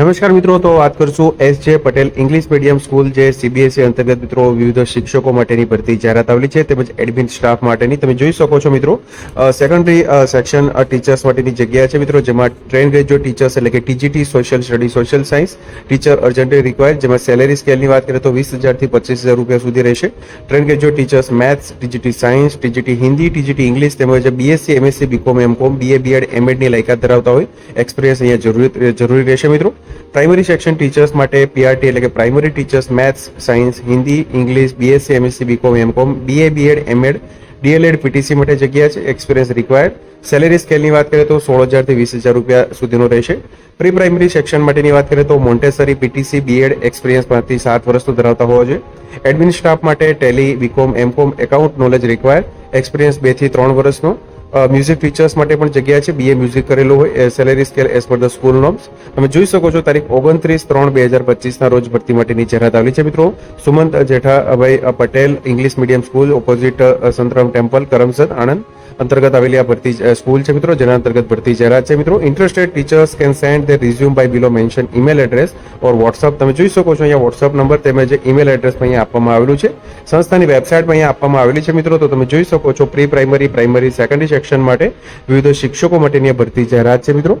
નમસ્કાર મિત્રો, તો વાત કરશું S J Patel English medium school, જે સીબીએસઈ અંતર્ગત મિત્રો વિવિધ શિક્ષકો માટેની ભરતી જાહેરાત આવેલી છે, તેમજ એડમિન સ્ટાફ માટેની. તમે જોઈ શકો છો મિત્રો સેકન્ડરી સેક્શન ટીચર્સ માટેની જગ્યા છે મિત્રો, જેમાં ટ્રેન ગ્રેજ્યુએટ ટીચર્સ એટલે કે TGT social study social science teacher urgently required જેમાં સેલેરી સ્કેલની વાત કરીએ તો વીસ હજારથી પચીસ હજાર રૂપિયા સુધી રહેશે. Train graduate teachers maths TGT science TGT Hindi TGT English, તેમજ BSc MSc BCom MCom BA BEd એમએડની લાયકાત ધરાવતા હોય. એક્સપિરિયન્સ અહીંયા જરૂરી રહેશે મિત્રો. પ્રાઇમરી સેક્શન ટીચર્સ માટે પીઆરટી એટલે કે primary teachers maths science Hindi English BSc MSc BCom MCom BA BEd MEd DElEd PTC માટે જગ્યા છે એક્સપિરિયન્સ રિક્વાયર્ડ સેલેરી સ્કેલની વાત કરીએ તો સોળ હજારથી વીસ હજાર રૂપિયા સુધીનો રહેશે. પ્રી પ્રાઇમરી સેક્શન માટેની વાત કરીએ તો મોન્ટેસરી પીટીસી બીએડ એક્સપિરિયન્સ પાંચથી સાત વર્ષનો ધરાવતા હોવો જોઈએ. એડમિન સ્ટાફ માટે Tally BCom MCom account knowledge require experience બેથી ત્રણ વર્ષનો. મ્યુઝિક ટીચર્સ માટે પણ જગ્યા છે. બીએ મ્યુઝિક કરેલું હોય. Salary scale as per the school norms તમે જોઈ શકો છો તારીખ ઓગણત્રીસ ત્રણ બે હજાર પચીસના રોજ ભરતી માટેની જાહેરાત આવેલી છે મિત્રો. Sumant Jethabhai Patel English medium school opposite Santram temple Karamsad, Anand. અંતર્ગત આવેલી આ ભરતી સ્કૂલ છે મિત્રો, જેના અંતર્ગત ભરતી જાહેરાત છે. મિત્રો interested teachers can send their resume by below mention email address or WhatsApp તમે જોઈ શકો છો, અહીંયા વોટ્સઅપ નંબર તેમજ ઈમેલ એડ્રેસ અહીંયા આપવામાં આવેલું છે. સંસ્થાની વેબસાઇટ અહીંયા આપવામાં આવેલી છે મિત્રો, તો તમે જોઈ શકો છો pre primary primary secondary section માટે વિવિધ શિક્ષકો માટેની ભરતી જાહેરાત છે મિત્રો.